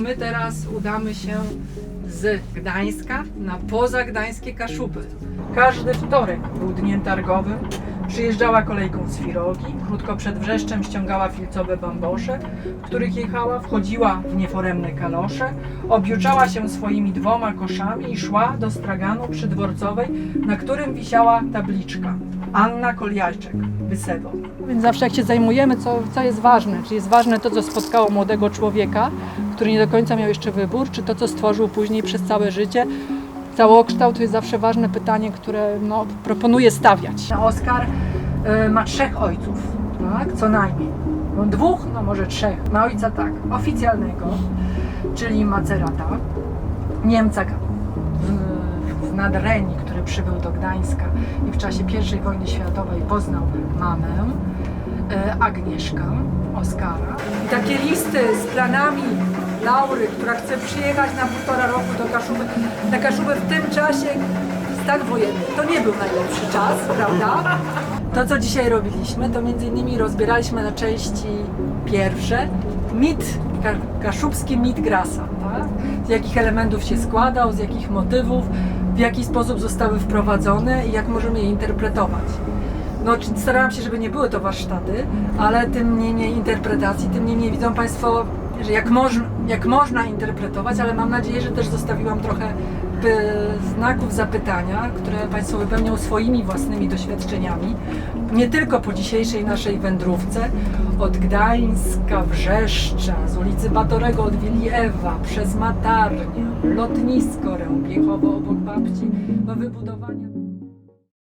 My teraz udamy się z Gdańska na pozagdańskie Kaszuby. Każdy wtorek był dniem targowym. Przyjeżdżała kolejką z Firogi, krótko przed wrzeszczem ściągała filcowe bambosze, w których jechała, wchodziła w nieforemne kalosze, objuczała się swoimi dwoma koszami i szła do straganu przydworcowej, na którym wisiała tabliczka Anna Koliajczek, Wysewo. Więc zawsze jak się zajmujemy, co, co jest ważne, czy jest ważne to, co spotkało młodego człowieka, który nie do końca miał jeszcze wybór, czy to, co stworzył później przez całe życie. Całokształt to jest zawsze ważne pytanie, które no, proponuję stawiać. Oskar y, ma trzech ojców, tak? co najmniej. No, dwóch, no może trzech. Ma ojca tak, oficjalnego, czyli Macerata, Niemca w, w Nadrenii, który przybył do Gdańska i w czasie I wojny światowej poznał mamę, e, Agnieszka, Oskara. I takie listy z planami Laury, która chce przyjechać na półtora roku do Kaszuby. Na Kaszuby w tym czasie stan wojenny to nie był najlepszy czas, prawda? To, co dzisiaj robiliśmy, to między innymi rozbieraliśmy na części pierwsze mit, ka- kaszubski mit Grasa, tak? z jakich elementów się składał, z jakich motywów, w jaki sposób zostały wprowadzone i jak możemy je interpretować. No, starałam się, żeby nie były to warsztaty, ale tym niemniej interpretacji, tym niemniej widzą Państwo, że jak, moż, jak można interpretować, ale mam nadzieję, że też zostawiłam trochę by, znaków zapytania, które Państwo wypełnią swoimi własnymi doświadczeniami. Nie tylko po dzisiejszej naszej wędrówce, od Gdańska, Wrzeszcza, z ulicy Batorego od Wiliewa, przez Matarnię, lotnisko Rębiechowo obok babci, do wybudowania...